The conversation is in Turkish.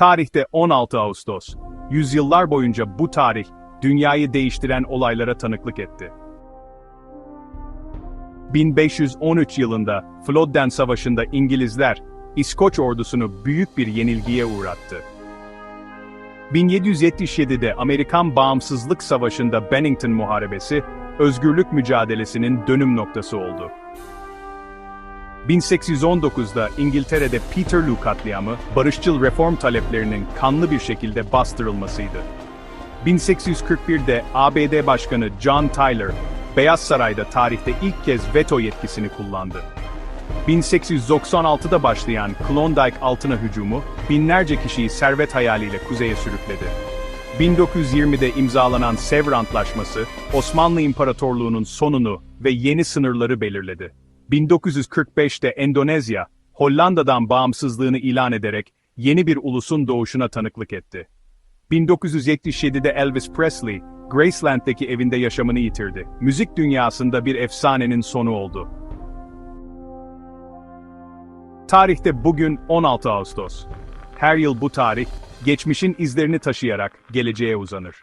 Tarihte 16 Ağustos. Yüzyıllar boyunca bu tarih, dünyayı değiştiren olaylara tanıklık etti. 1513 yılında Flodden Savaşı'nda İngilizler, İskoç ordusunu büyük bir yenilgiye uğrattı. 1777'de Amerikan Bağımsızlık Savaşı'nda Bennington Muharebesi, özgürlük mücadelesinin dönüm noktası oldu. 1819'da İngiltere'de Peterloo katliamı, barışçıl reform taleplerinin kanlı bir şekilde bastırılmasıydı. 1841'de ABD Başkanı John Tyler, Beyaz Saray'da tarihte ilk kez veto yetkisini kullandı. 1896'da başlayan Klondike altına hücumu, binlerce kişiyi servet hayaliyle kuzeye sürükledi. 1920'de imzalanan Sevr Antlaşması, Osmanlı İmparatorluğu'nun sonunu ve yeni sınırları belirledi. 1945'te Endonezya, Hollanda'dan bağımsızlığını ilan ederek yeni bir ulusun doğuşuna tanıklık etti. 1977'de Elvis Presley, Graceland'deki evinde yaşamını yitirdi. Müzik dünyasında bir efsanenin sonu oldu. Tarihte bugün 16 Ağustos. Her yıl bu tarih, geçmişin izlerini taşıyarak geleceğe uzanır.